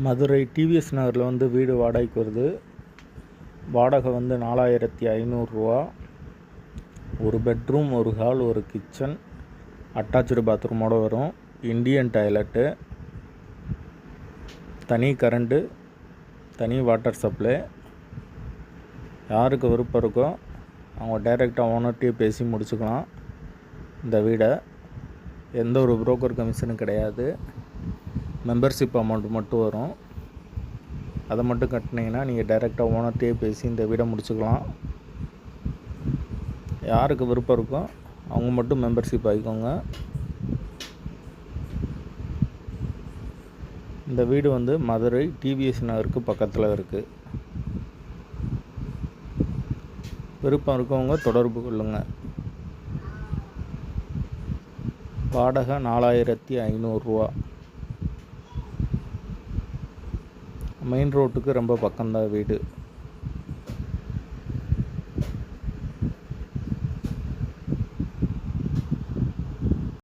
Madurai TVS நகரில் வந்து வீடு வாடகைக்கு வருது. வாடகை வந்து நாலாயிரத்தி ஐநூறுரூவா ஒரு பெட்ரூம் ஒரு ஹால் ஒரு கிச்சன் அட்டாச்சு பாத்ரூமோடு வரும். இண்டியன் டாய்லெட்டு தனி கரண்ட்டு தனி வாட்டர் சப்ளை யாருக்கு விருப்பம் இருக்கோ அவங்க டைரெக்டாக ஓனர்கிட்டயே பேசி முடிச்சுக்கலாம். இந்த வீடை. எந்த ஒரு புரோக்கர் கமிஷனும் கிடையாது. மெம்பர்ஷிப் அமௌண்ட் மட்டும் வரும். அதை மட்டும் கட்டினீங்கன்னா நீங்கள் டைரெக்டாக ஓனர்கிட்டயே பேசி இந்த வீடை முடிச்சுக்கலாம். யாருக்கு விருப்பம் இருக்கோ அவங்க மட்டும் மெம்பர்ஷிப் ஆகிக்கோங்க இந்த வீடு வந்து மதுரை டிவிஎஸ் நகருக்கு பக்கத்தில் இருக்குது விருப்பம் இருக்கவங்க தொடர்பு கொள்ளுங்கள் வாடகை நாலாயிரத்தி ஐநூறுரூவா மெயின் ரோட்டுக்கு ரொம்ப பக்கம்தான் வீடு.